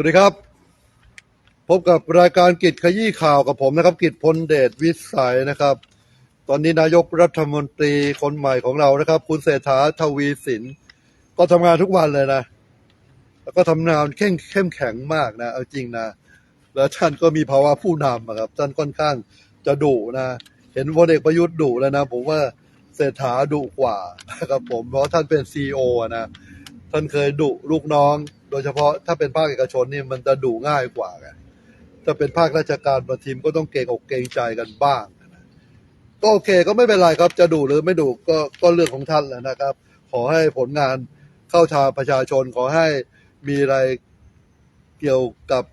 วัสดีครับ พบกับรายการกิจขยี้ข่าวกับผมนะครับ กิจพลเดชวิสัยนะครับ ตอนนี้นายกรัฐมนตรีคนใหม่ของเรานะครับ คุณเศรษฐาทวีสิน ก็ทำงานทุกวันเลยนะ แล้วก็ทำงานเข้มเข้มแข็งมากนะเอาจริงนะ แล้วท่านก็มีภาวะผู้นำอะครับ ท่านค่อนข้างจะดุนะ เห็นพลเอกประยุทธ์ดุแล้วนะ ผมว่าเศรษฐาดุกว่านะครับผมเพราะท่านเป็นซีอนะท่านเคยดุลูกน้อง โดยเฉพาะถ้าเป็นภาคเอกชนนี่มันจะดุง่ายกว่าไงถ้าเป็นภาคราชการบางทีมก็ต้องเกรงอกเกรงใจกันบ้างนะก็โอเคก็ไม่เป็นไรครับ จะดุหรือไม่ดุก็ก็เรื่องของท่านแหละนะครับ ขอให้ผลงานเข้าทาประชาชนขอให้มีอะไรเกี่ยวกับ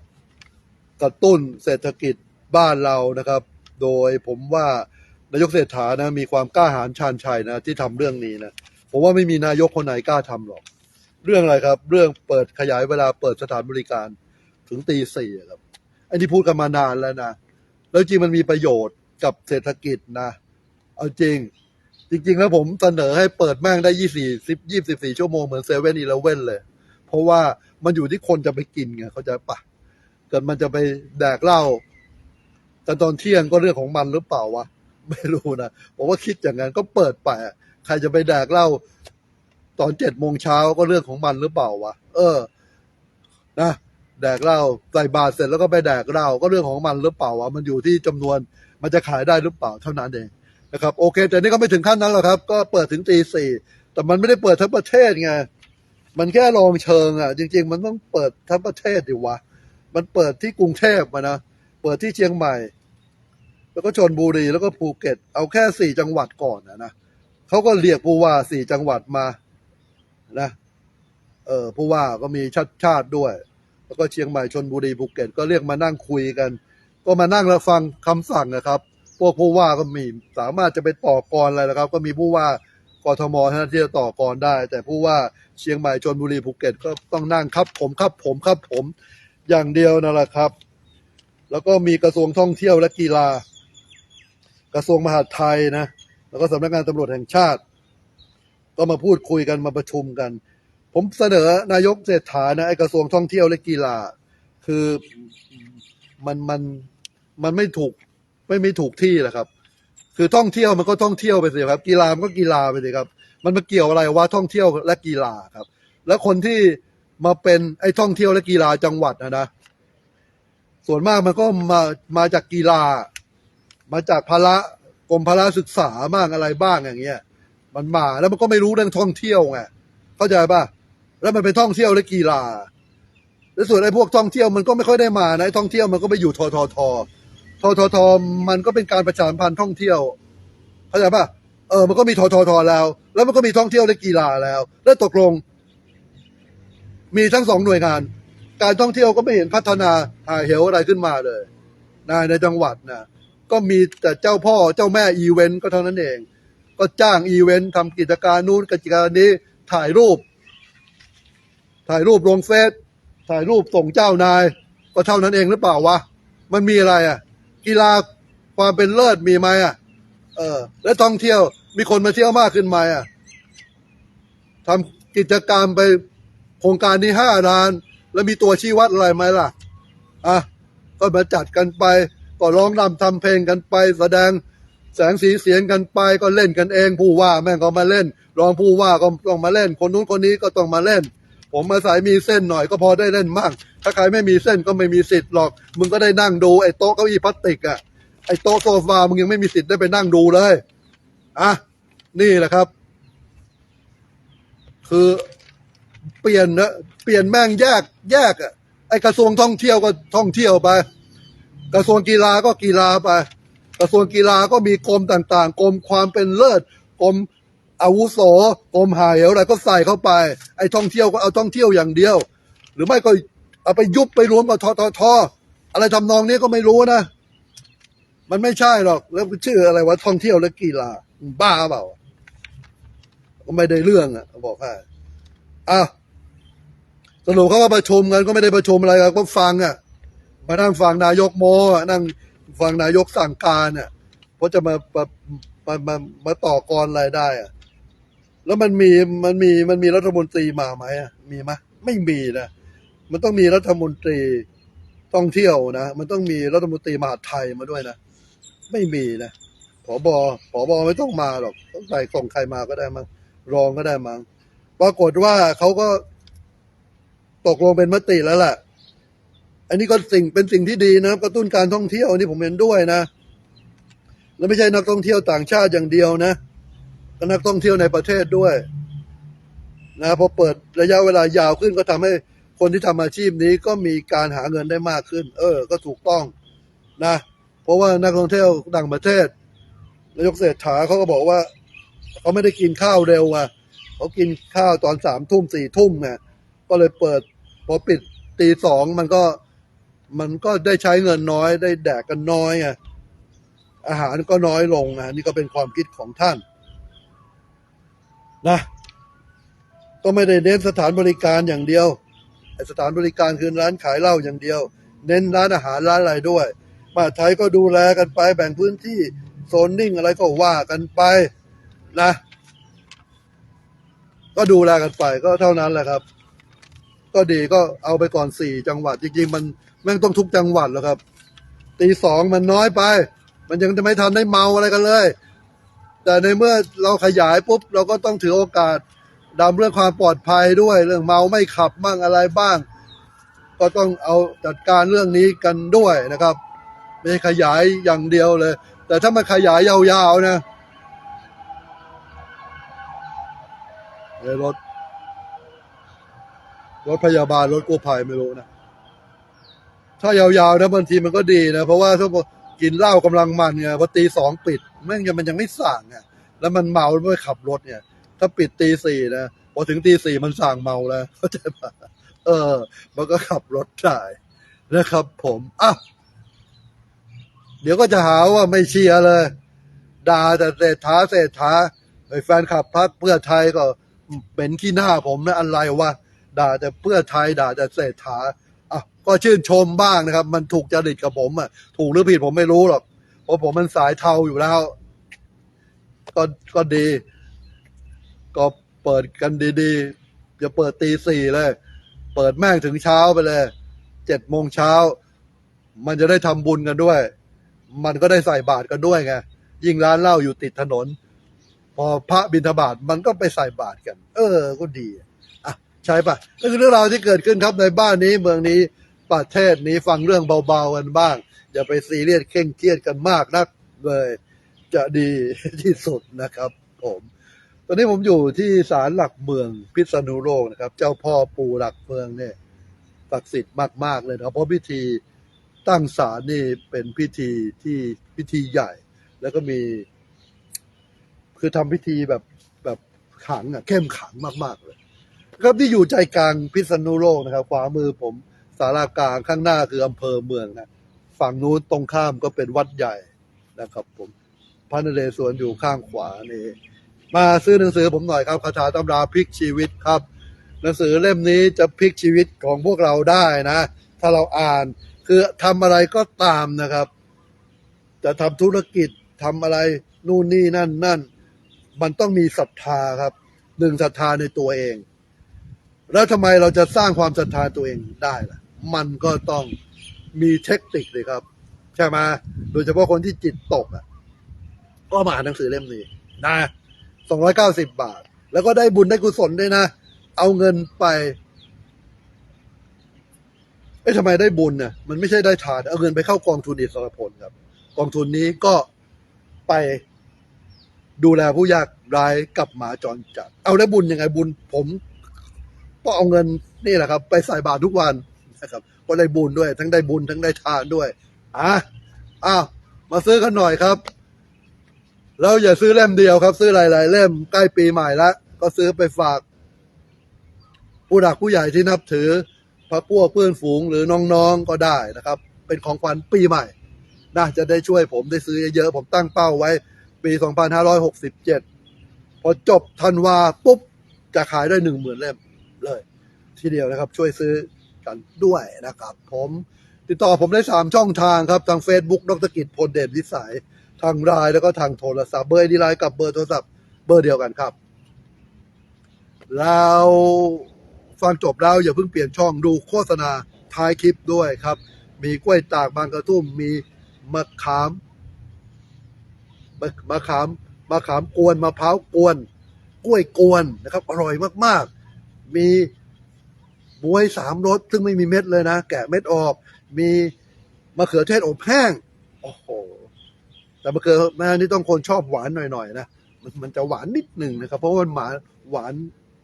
กระตุ้นเศรษฐกิจบ้านเรานะครับ โดยผมว่านายกเศรษฐานะมีความกล้าหาญชาญชัยนะที่ทำเรื่องนี้นะผมว่าไม่มีนายกคนไหนกล้าทำหรอก เรื่องอะไรครับ เรื่องเปิดขยายเวลาเปิดสถานบริการถึงตีสี่ครับอันนี้พูดกันมานานแล้วนะ แล้วจริงมันมีประโยชน์กับเศรษฐกิจนะ เอาจริง จริง ๆ แล้วผมเสนอให้เปิดแม่งได้ยี่สี่สิบยี่สิบสี่ชั่วโมงเหมือนเซเว่นอีเลเว่นเลย เพราะว่ามันอยู่ที่คนจะไปกินไงเขาใจปะเกิดมันจะไปแดกเหล้ากันตอนเที่ยงก็เรื่องของมันหรือเปล่าวะ ไม่รู้นะผมว่าคิดอย่างนั้นก็เปิดไป ใครจะไปแดกเหล้า ตอนเจ็ดโมงเช้าก็เรื่องของมันหรือเปล่าวะเออ นะแดกเหล้าใส่บาตรเสร็จแล้วก็ไปแดกเหล้าก็เรื่องของมันหรือเปล่าวะมันอยู่ที่จำนวนมันจะขายได้หรือเปล่าเท่านั้นเองนะครับ โอเค แต่นี่ก็ไม่ถึงขั้นนั้นหรอกครับ ก็เปิดถึงตีสี่แต่มันไม่ได้เปิดทั้งประเทศไงมันแค่ลองเชิงอะ จริง ๆ มันต้องเปิดทั้งประเทศดิวะมันเปิดที่กรุงเทพมานะเปิดที่เชียงใหม่ แล้วก็ชนบุรีแล้วก็ภูเก็ต เอาแค่สี่จังหวัดก่อนนะนะเขาก็เรียกผู้ว่าสี่จังหวัดมา นะเออผู้ว่าก็มีชาติชาติด้วย แล้วก็เชียงใหม่ชนบุรีภูเก็ตก็เรียกมานั่งคุยกัน ก็มานั่งแล้วฟังคำสั่งนะครับ พวกผู้ว่าก็มีสามารถจะไปต่อกรอะไรนะครับ ก็มีผู้ว่ากทมเท่านั้นที่จะต่อกรได้ แต่ผู้ว่าเชียงใหม่ชนบุรีภูเก็ตก็ต้องนั่งครับผมครับผมครับผมอย่างเดียวนั่นแหละครับ แล้วก็มีกระทรวงท่องเที่ยวและกีฬา กระทรวงมหาดไทยนะ แล้วก็สำนักงานตำรวจแห่งชาติ ก็มาพูดคุยกันมาประชุมกัน ผมเสนอนายกเศรษฐานะไอกระทรวงท่องเที่ยวและกีฬา คือมันมันมันไม่ถูกไม่ไมีถูกที่แหละครับ คือท่องเที่ยวมันก็ท่องเที่ยวไปสิครับ กีฬามันก็กีฬาไปสิครับ มันมาเกี่ยวอะไรว่าท่องเที่ยวและกีฬาครับ แล้วคนที่มาเป็นไอ้ท่องเที่ยวและกีฬาจังหวัดนะนะส่วนมากมันก็มามาจากกีฬา มาจากพละกรมพละศึกษาบ้างอะไรบ้างอย่างเงี้ย มันมาแล้วมันก็ไม่รู้เรื่องท่องเที่ยวไงเข้าใจป่ะแล้วมันเป็นท่องเที่ยวและกีฬา แล้วส่วนไอ้พวกท่องเที่ยวมันก็ไม่ค่อยได้มานะไอ้ท่องเที่ยวมันก็ไปอยู่ททททททมันก็เป็นการประชาสัมพันธ์ท่องเที่ยว เข้าใจป่ะเออมันก็มีทททแล้ว แล้วมันก็มีท่องเที่ยวและกีฬาแล้ว แล้วตกลง มีทั้งสองหน่วยงาน การท่องเที่ยวก็ไม่เห็นพัฒนาหาเหวอะไรขึ้นมาเลยนะในจังหวัดนะก็มีแต่เจ้าพ่อเจ้าแม่อีเวนต์ก็เท่านั้นเอง ก็จ้างอีเวนต์ทำกิจการนู้นกิจการนี้ถ่ายรูป ถ่ายรูปลงเฟซถ่ายรูปส่งเจ้านาย ก็เท่านั้นเองหรือเปล่าวะ มันมีอะไรอะ กีฬาความเป็นเลิศมีไหมอะ เออ และท่องเที่ยวมีคนมาเที่ยวมากขึ้นไหมอะทำกิจกรรมไปโครงการนี้ห้าล้าน แล้วมีตัวชี้วัดอะไรไหมล่ะอะก็มาจัดกันไป ก็ร้องรำทำเพลงกันไปแสดง แสงสีเสียงกันไปก็เล่นกันเอง ผู้ว่าแม่งก็มาเล่น รองผู้ว่าก็ต้องมาเล่น คนนู้นคนนี้ก็ต้องมาเล่น ผมมาสายมีเส้นหน่อยก็พอได้เล่นมั่งถ้าใครไม่มีเส้นก็ไม่มีสิทธิ์หรอก มึงก็ได้นั่งดูไอ้โต๊ะเก้าอี้พลาสติกอะไอ้โต๊ะโซฟามึงยังไม่มีสิทธิ์ได้ไปนั่งดูเลยอะนี่แหละครับ คือเปลี่ยนนะเปลี่ยนแม่งแยกแยกอะไอ้กระทรวงท่องเที่ยวก็ท่องเที่ยวไป กระทรวงกีฬาก็กีฬาไป กระทรวงกีฬาก็มีกรมต่างๆ กรมความเป็นเลิศ กรมอาวุโส กรมหาเหวอะไรก็ใส่เข้าไป ไอ้ท่องเที่ยวก็เอาท่องเที่ยวอย่างเดียว หรือไม่ก็เอาไปยุบไปรวมกับทททอะไรทำนองนี้ก็ไม่รู้นะ มันไม่ใช่หรอก แล้วชื่ออะไรวะท่องเที่ยวและกีฬา บ้าเปล่า ก็ไม่ได้เรื่องอะ บอกให้อ้าสรุปเขาก็ประชุมกันก็ไม่ได้ประชุมอะไรก็ฟังอะ มานั่งฟังนายกโมนั่ง ฟังนายกสั่งการอะเพราะจะมามามามามาต่อกรอะไรได้อะแล้วมันมีมันมีมันมีรัฐมนตรีมาไหมอะมีไหมไม่มีนะมันต้องมีรัฐมนตรีท่องเที่ยวนะ มันต้องมีรัฐมนตรีมหาไทยมาด้วยนะ ไม่มีนะผอบอผอบอไม่ต้องมาหรอกต้องใส่ส่งใครมาก็ได้มั้งรองก็ได้มั้งปรากฏว่าเขาก็ตกลงเป็นมติแล้วแหละ อันนี้ก็สิ่งเป็นสิ่งที่ดีนะกระตุ้นการท่องเที่ยวนนี้ผมเห็นด้วยนะ แล้วไม่ใช่นักท่องเที่ยวต่างชาติอย่างเดียวนะก็นักท่องเที่ยวในประเทศด้วยนะพอเปิดระยะเวลายาวขึ้นก็ทำให้คนที่ทำอาชีพนี้ก็มีการหาเงินได้มากขึ้น เออ ก็ถูกต้องนะ เพราะว่านักท่องเที่ยวต่างประเทศนายกเศรษฐาเขาก็บอกว่าเขาไม่ได้กินข้าวเร็วอะเขากินข้าวตอนสามทุ่มสี่ทุ่มไงก็เลยเปิดพอปิดตีสองมันก็ มันก็ได้ใช้เงินน้อยได้แดกกันน้อยไงอาหารก็น้อยลงนะนี่ก็เป็นความคิดของท่านนะก็ไม่ได้เน้นสถานบริการอย่างเดียวไอสถานบริการคือร้านขายเหล้าอย่างเดียว เน้นร้านอาหารร้านอะไรด้วยมาไทยก็ดูแลกันไปแบ่งพื้นที่โซนนิ่งอะไรก็ว่ากันไปนะ ก็ดูแลกันไปก็เท่านั้นแหละครับ ก็ดีก็เอาไปก่อนสี่จังหวัดจริงๆมันแม่งต้องทุกจังหวัดแล้วครับ ตีสองมันน้อยไป มันยังจะไม่ทันได้เมาอะไรกันเลย แต่ในเมื่อเราขยายปุ๊บ เราก็ต้องถือโอกาสดำเรื่องความปลอดภัยด้วย เรื่องเมาไม่ขับบ้างอะไรบ้าง ก็ต้องเอาจัดการเรื่องนี้กันด้วยนะครับ ไม่ขยายอย่างเดียวเลย แต่ถ้ามันขยายยาวๆนะรถรถพยาบาลรถกู้ภัยไม่รู้นะ ถ้ายาวๆนะบางทีมันก็ดีนะ เพราะว่าถ้ากินเหล้ากำลังมันไงพอตีสองปิดแม่งมันยังไม่สั่งไงแล้วมันเมาแล้วไม่ขับรถเนี่ย ถ้าปิดตีสี่นะพอถึงตีสี่มันสั่งเมาแล้วเข้าใจปะเออ มันก็ขับรถได้นะครับ ผมอะเดี๋ยวก็จะหาว่าไม่เชียร์เลยด่าแต่เศรษฐาเศรษฐาไอ้แฟนคลับพักเพื่อไทยก็เป็นขี้หน้าผมนะอะไรวะด่าแต่เพื่อไทยด่าแต่เศรษฐา ก็ชื่นชมบ้างนะครับ มันถูกจริตกับผมอะถูกหรือผิดผมไม่รู้หรอกเพราะผมมันสายเทาอยู่แล้ว ก็ก็ดี ก็เปิดกันดีๆอย่าเปิดตีสี่เลย เปิดแม่งถึงเช้าไปเลยเจ็ดโมงเช้า มันจะได้ทำบุญกันด้วย มันก็ได้ใส่บาตรกันด้วยไงยิ่งร้านเหล้าอยู่ติดถนน พอพระบิณฑบาตมันก็ไปใส่บาตรกัน เออ ก็ดี อะ ใช่ปะก็คือเรื่องราวที่เกิดขึ้นครับในบ้านนี้เมืองนี้ ประเทศนี้ฟังเรื่องเบาๆกันบ้าง อย่าไปซีเรียสเคร่งเครียดกันมากนักเลย จะดีที่สุดนะครับ ผม ตอนนี้ผมอยู่ที่ศาลหลักเมืองพิษณุโลกนะครับ เจ้าพ่อปู่หลักเมืองเนี่ยศักดิ์สิทธิ์มากๆเลยนะครับเพราะพิธีตั้งศาลนี่เป็นพิธีที่พิธีใหญ่ แล้วก็มี คือทำพิธีแบบแบบขังอะเข้มขังมาก ๆ เลย ครับที่อยู่ใจกลางพิษณุโลกนะครับขวามือผม สารากลางข้างหน้าคืออำเภอเมืองนะฝั่งนู้นตรงข้ามก็เป็นวัดใหญ่นะครับ ผมพระนเรศวรอยู่ข้างขวานี่มาซื้อหนังสือผมหน่อยครับคาถาตำราพลิกชีวิตครับ หนังสือเล่มนี้จะพลิกชีวิตของพวกเราได้นะ ถ้าเราอ่านคือทำอะไรก็ตามนะครับ จะทำธุรกิจทำอะไรนู่นนี่นั่นนั่น มันต้องมีศรัทธาครับหนึ่งศรัทธาในตัวเอง แล้วทำไมเราจะสร้างความศรัทธาตัวเองได้ล่ะ มันก็ต้องมีเทคนิคเลยครับ ใช่ไหมโดยเฉพาะคนที่จิตตกอะ ก็มาอ่านหนังสือเล่มนี้นะสองร้อยเก้าสิบบาท แล้วก็ได้บุญได้กุศลด้วยนะ เอาเงินไปเอ๊ะทำไมได้บุญเนี่ยมันไม่ใช่ได้ทาน เอาเงินไปเข้ากองทุนอิสรพลครับ กองทุนนี้ก็ไปดูแลผู้ยากไร้กับหมาจรจัด เอาได้บุญยังไงบุญผม ก็เอาเงินนี่แหละครับ ไปใส่บาตรทุกวัน นะครับก็ได้บุญด้วย ทั้งได้บุญทั้งได้ทานด้วยอะอ้าวมาซื้อกันหน่อยครับ แล้วอย่าซื้อเล่มเดียวครับ ซื้อหลาย ๆ เล่มใกล้ปีใหม่ล้วก็ซื้อไปฝาก ผู้หลักผู้ใหญ่ที่นับถือพระพวกเพื่อนฝูงหรือน้องๆก็ได้นะครับ เป็นของขวัญปีใหม่น่าจะได้ช่วยผมได้ซื้อเยอะๆผมตั้งเป้าไว้ปี 2567 พอจบธันวาปุ๊บจะขายได้หนึ่งหมื่นเล่มเลย ทีเดียวนะครับ ช่วยซื้อ กันด้วยนะครับ ผมติดต่อผมได้สามช่องทางครับ ทาง Facebook ดรกิจพลเดชวิสัย ทางไลน์แล้วก็ทางโทรศัพท์เบอร์ดีไลน์กับเบอร์โทรศัพท์เบอร์เดียวกันครับเราฟังจบแล้วอย่าเพิ่งเปลี่ยนช่องดูโฆษณาท้ายคลิปด้วยครับ มีกล้วยตากบางกระทุ่มมีมะขามมะมะขามมะขามกวนมะพร้าวกวน กล้วยกวนนะครับ อร่อยมากๆ มี บวยสามรสซึ่งไม่มีเม็ดเลยนะ แกะเม็ดออก มีมะเขือเทศอบแห้ง โอ้โห แต่มะเขือแม่นี่ต้องคนชอบหวานหน่อยๆนะ มันมันจะหวานนิดหนึ่งนะครับ เพราะว่ามันหวานหวาน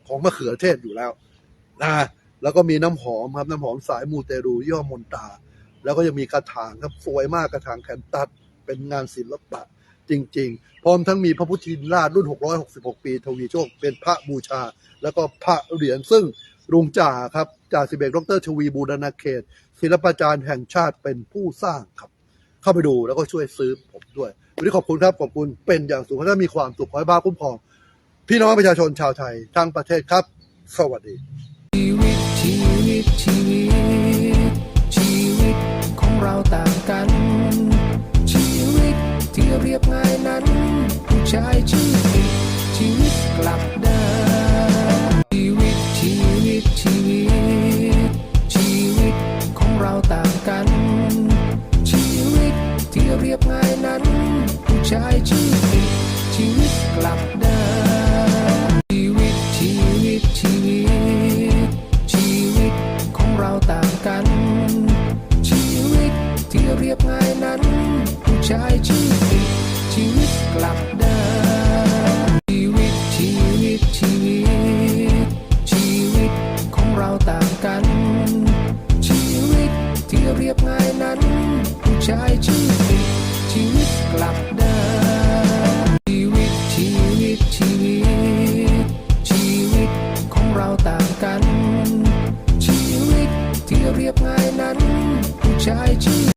ของมะเขือเทศอยู่แล้วนะแล้วก็มีน้ำหอมครับน้ำหอมสายมูเตรูย่อมนตา แล้วก็ยังมีกระถางครับสวยมากกระถางแคนตัสเป็นงานศิลปะ จริง ๆ พร้อมทั้งมีพระพุทธินราชรุ่น 666 ปี ทวีโชค เป็นพระบูชา แล้วก็พระเหรียญซึ่ง ลุงจ่าครับจ่าสิบเอกดรทวีบูรณาเขต ศิลปาจารย์แห่งชาติเป็นผู้สร้างครับ เข้าไปดูแล้วก็ช่วยซื้อผมด้วยวันนี้ขอบคุณครับขอบคุณเป็นอย่างสูงถ้ามีความสุขขอให้บ้าคุ้มครองพี่น้องประชาชนชาวไทยทั้งประเทศครับ สวัสดีชีวิตชีวิตชีวิตชีวิตของเราต่างกัน ชีวิตที่เรียบง่ายนั้น ผู้ชายชีวิตชีวิตกลับ ผู้ชายชีวิตชีวิตกลับด้านชีวิตชีวิตชีวิต ชีวิตของเราต่างกัน ชีวิตที่เรียบง่ายนั้นผู้ชายชีวิตชีวิตกลับด้านชีวิตชีวิตชีวิต ชีวิตของเราต่างกัน ชีวิตที่เรียบง่ายนั้นผู้ชายชี